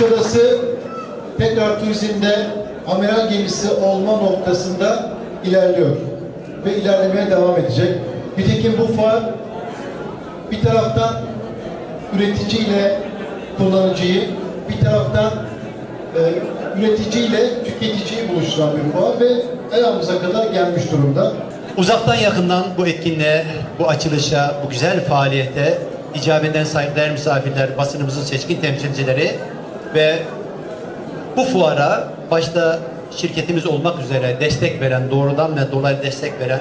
Kuşadası tekrar turizmde amiral gemisi olma noktasında ilerliyor ve ilerlemeye devam edecek. Nitekim bu fuar bir taraftan üreticiyle kullanıcıyı, bir taraftan e, üreticiyle tüketiciyi buluşturan bir fuar ve ayağımıza kadar gelmiş durumda. Uzaktan yakından bu etkinliğe, bu açılışa, bu güzel faaliyete icabenden saygıdeğer misafirler, basınımızın seçkin temsilcileri ve bu fuara başta şirketimiz olmak üzere destek veren, doğrudan ve dolaylı destek veren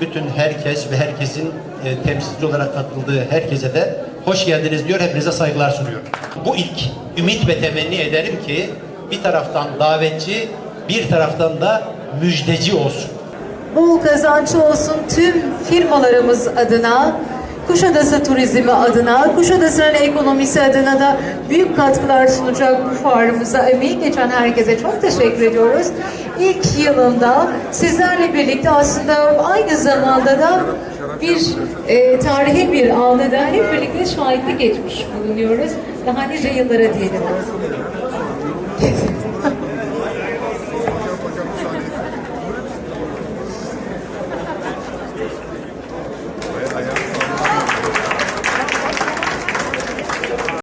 bütün herkes ve herkesin e, temsilci olarak katıldığı herkese de hoş geldiniz diyor. Hepinize saygılar sunuyorum. Bu ilk ümit ve temenni ederim ki bir taraftan davetçi, bir taraftan da müjdeci olsun. bol kazançlı olsun tüm firmalarımız adına, Kuşadası turizmi adına, Kuşadası'nın ekonomisi adına da büyük katkılar sunacak bu fuarımıza emeği geçen herkese çok teşekkür ediyoruz. İlk yılında sizlerle birlikte aslında aynı zamanda da bir e, tarihi bir anı da hep birlikte şahitlik etmiş bulunuyoruz. Daha nice yıllara diyelim.